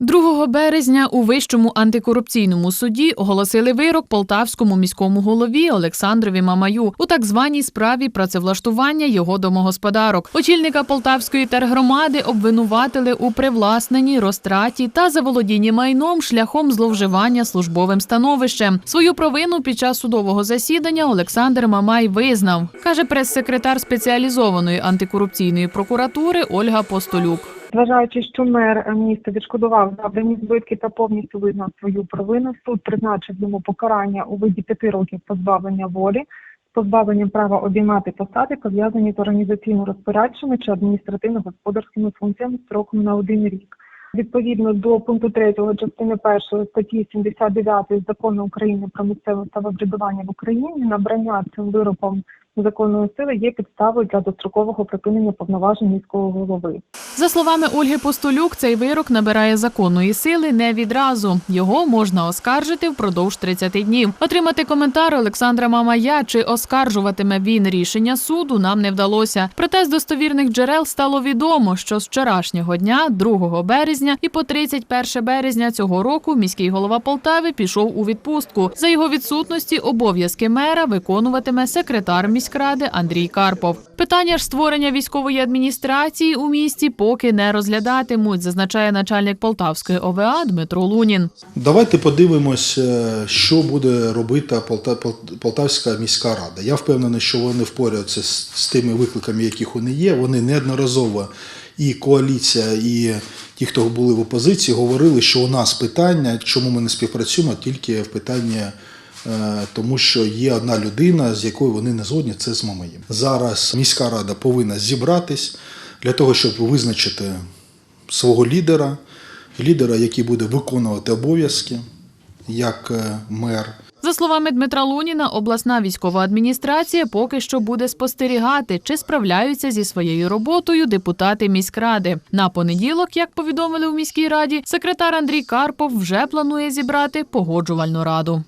2 березня у Вищому антикорупційному суді оголосили вирок полтавському міському голові Олександрові Мамаю у так званій справі працевлаштування його домогосподарок. Очільника Полтавської тергромади обвинуватили у привласненні, розтраті та заволодінні майном шляхом зловживання службовим становищем. Свою провину під час судового засідання Олександр Мамай визнав, каже прес-секретар спеціалізованої антикорупційної прокуратури Ольга Постолюк. Зважаючи, що мер міста відшкодував завдані збитки та повністю визнав свою провину, суд призначив йому покарання у виді п'яти років позбавлення волі з позбавленням права обіймати посади, пов'язані з організаційно-розпорядчими чи адміністративно-господарськими функціями строком на один рік. Відповідно до пункту 3 частини 1 статті 79 закону України про місцеве самоврядування в Україні набрання цим вироком законної сили є підставою для дострокового припинення повноважень міського голови. За словами Ольги Постолюк, цей вирок набирає законної сили не відразу. Його можна оскаржити впродовж 30 днів. Отримати коментар Олександра Мамая, чи оскаржуватиме він рішення суду, нам не вдалося. Проте з достовірних джерел стало відомо, що з вчорашнього дня, 2 березня і по 31 березня цього року міський голова Полтави пішов у відпустку. За його відсутності обов'язки мера виконуватиме секретар міськради Андрій Карпов. Питання ж створення військової адміністрації у місті поки не розглядатимуть, зазначає начальник Полтавської ОВА Дмитро Лунін. Давайте подивимось, е, що буде робити Полта- Полтавська міська рада. Я впевнений, що вони впораються з, з тими викликами, яких вони є. Вони неодноразово і коаліція, і ті, хто були в опозиції, говорили, що у нас питання, чому ми не співпрацюємо, тільки в питанні. е, Тому що є одна людина, з якою вони не згодні, це з Мамаєм. Зараз міська рада повинна зібратись для того, щоб визначити свого лідера, лідера, який буде виконувати обов'язки як е, мер. За словами Дмитра Луніна, обласна військова адміністрація поки що буде спостерігати, чи справляються зі своєю роботою депутати міськради. На понеділок, як повідомили у міській раді, секретар Андрій Карпов вже планує зібрати погоджувальну раду.